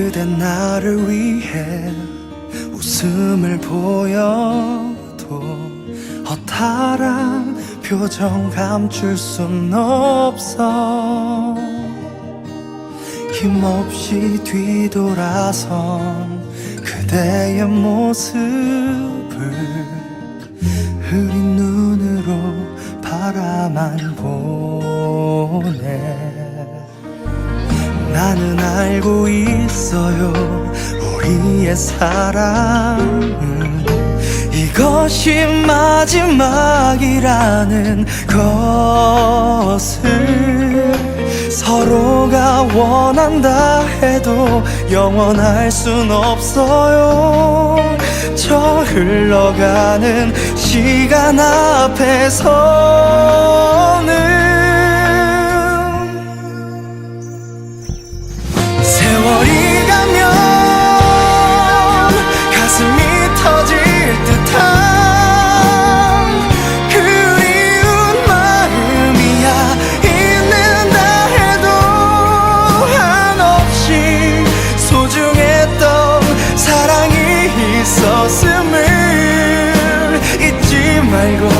그대 나를 위해 웃음을 보여도 허탈한 표정 감출 순 없어. 힘없이 뒤돌아선 그대의 모습을 흐린 눈으로 바라만 보 알고 있어요. 우리의 사랑은 이것이 마지막이라는 것을 서로가 원한다 해도 영원할 순 없어요. 저 흘러가는 시간 앞에서 말고